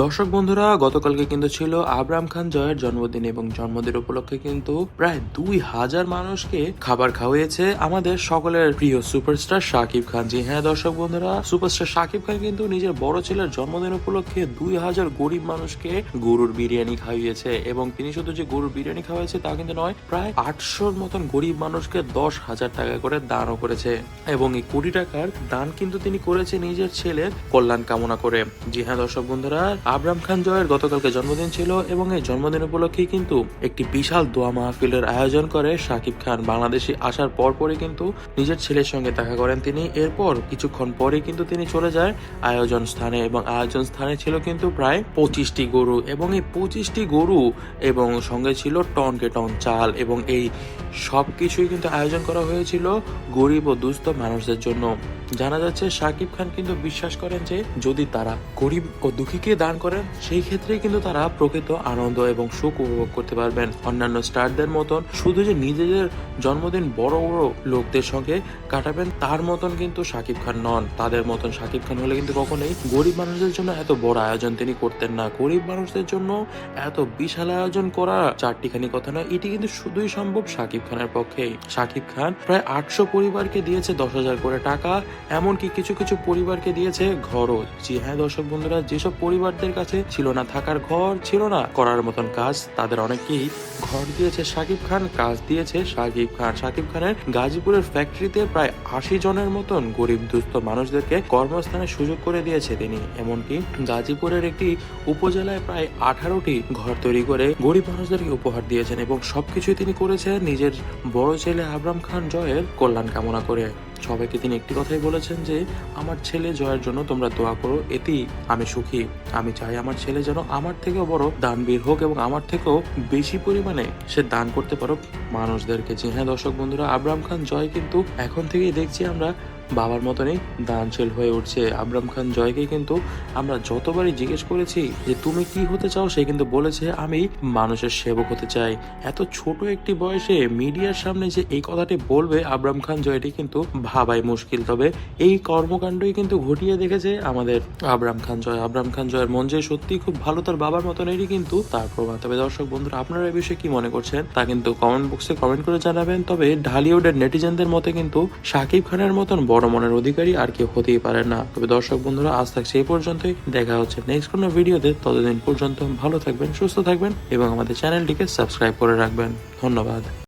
দর্শক বন্ধুরা, গতকালকে কিন্তু ছিল আবরাম খান জয়ের জন্মদিন এবং জন্মদিন উপলক্ষে কিন্তু প্রায় দুই হাজার মানুষকে খাবার খাওয়িয়েছে আমাদের সকলের প্রিয় সুপারস্টার শাকিব খান। জি হ্যাঁ দর্শক বন্ধুরা, সুপারস্টার শাকিব খান কিন্তু নিজের বড় ছেলের জন্মদিন উপলক্ষে দুই হাজার গরিব মানুষকে গরুর বিরিয়ানি খাইয়েছে এবং তিনি শুধু যে গরুর বিরিয়ানি খাওয়াইছে তা কিন্তু নয়, প্রায় আটশোর মতন গরিব মানুষকে দশ হাজার টাকা করে দানও করেছে এবং এই কোটি টাকার দান কিন্তু তিনি করেছে নিজের ছেলের কল্যাণ কামনা করে। জি হ্যাঁ দর্শক বন্ধুরা আবরাম খান জয়ের গতকালকে জন্মদিন ছিল এবং এই জন্মদিন উপলক্ষে কিন্তু একটি বিশাল দোয়া মাহফিলের আয়োজন করে শাকিব খান। বাংলাদেশে আসার পর পরে কিন্তু নিজের ছেলের সঙ্গে দেখা করেন তিনি। এরপর কিছুক্ষণ পরে কিন্তু তিনি চলে যায় আয়োজন স্থানে এবং আয়োজন স্থানে ছিল কিন্তু প্রায় পঁচিশটি গরু এবং এই পঁচিশটি গরু এবং সঙ্গে ছিল টন কে টন চাল এবং এই সব কিছুই কিন্তু আয়োজন করা হয়েছিল গরিব ও দুস্থ মানুষদের জন্য। জানা যাচ্ছে, শাকিব খান কিন্তু বিশ্বাস করেন যে যদি তারা গরিব ও দুঃখীকে দান করেন, সেই ক্ষেত্রে কিন্তু তারা প্রকৃত আনন্দ এবং সুখ উপভোগ করতে পারবেন। অন্যান্য স্টারদের মতন শুধু যে নিজেদের জন্মদিন বড় বড় লোকদের সঙ্গে কাটাবেন, তার মতন কিন্তু শাকিব খান নন। তাদের মতন শাকিব খান হলে কিন্তু কখনোই গরিব মানুষদের জন্য এত বড় আয়োজন তিনি করতেন না। গরিব মানুষদের জন্য এত বিশাল আয়োজন করা চারটিখানি কথা নয়, এটি কিন্তু শুধুই সম্ভব শাকিব খানের পক্ষেই। শাকিব খান প্রায় আটশো পরিবারকে দিয়েছে দশ হাজার করে টাকা, এমনকি কিছু কিছু পরিবারকে দিয়েছে ঘরও। জি হ্যাঁ দর্শক বন্ধুরা, যেসব পরিবারদের কাছে ছিল না, থাকার ঘর ছিল না। করার মতন কাজ তাদের অনেকেই ঘর দিয়েছে সাকিব খান, কাজ দিয়েছে সাকিব খান। সাকিব খানের গাজীপুরের ফ্যাক্টরিতে প্রায় আশি জনের মতন গরিব দুস্থ মানুষদেরকে কর্মস্থানের সুযোগ করে দিয়েছে তিনি। এমনকি গাজীপুরের একটি উপজেলায় প্রায় আঠারোটি ঘর তৈরি করে গরিব মানুষদেরকে উপহার দিয়েছেন এবং সবকিছুই তিনি করেছেন নিজের বড় ছেলে আবরাম খান জয়ের কল্যাণ কামনা করে। সবাইকে তিনি একটি কথাই বলেছেন যে, আমার ছেলে জয়ের জন্য তোমরা দোয়া করো, এতেই আমি সুখী। আমি চাই আমার ছেলে যেন আমার থেকেও বড় দানবীর হোক এবং আমার থেকেও বেশি পরিমাণে সে দান করতে পারো মানুষদেরকে, যে হ্যাঁ দর্শক বন্ধুরা, আবরাম খান জয় কিন্তু এখন থেকেই দেখছি আমরা বাবার মতনই দানশীল হয়ে উঠছে। আবরাম খান জয়কে কিন্তু আমরা যতবারই জিজ্ঞেস করেছি যে, তুমি কি হতে চাও? সে কিন্তু বলেছে, আমি মানুষের সেবক হতে চাই। এত ছোট একটি বয়সে মিডিয়ার সামনে যে এই কথাটি বলবে আবরাম খান জয়টি কিন্তু ভাবাই মুশকিল। তবে এই কর্মকাণ্ডই কিন্তু ঘটিয়ে দেখেছে আমাদের আবরাম খান জয়। আবরাম খান জয়ের মন যে সত্যি খুব ভালো, তার বাবার মতন এটি কিন্তু তার প্রমাণ তবে দর্শক বন্ধুরা, আপনারা এই বিষয়ে কি মনে করছেন? তা কিন্তু কমেন্ট বক্সে কমেন্ট করে জানাবেন। তবে ঢালিউডের নেটিজেনদের মতে কিন্তু শাকিব খানের মতন বড় মনের অধিকারী আর কেউ হতেই পারে না। তবে দর্শক বন্ধুরা, আজ থাকছে এই পর্যন্তই। দেখা হচ্ছে নেক্সট কোনো ভিডিওতে। ততদিন পর্যন্ত ভালো থাকবেন, সুস্থ থাকবেন এবং আমাদের চ্যানেলটিকে সাবস্ক্রাইব করে রাখবেন। ধন্যবাদ।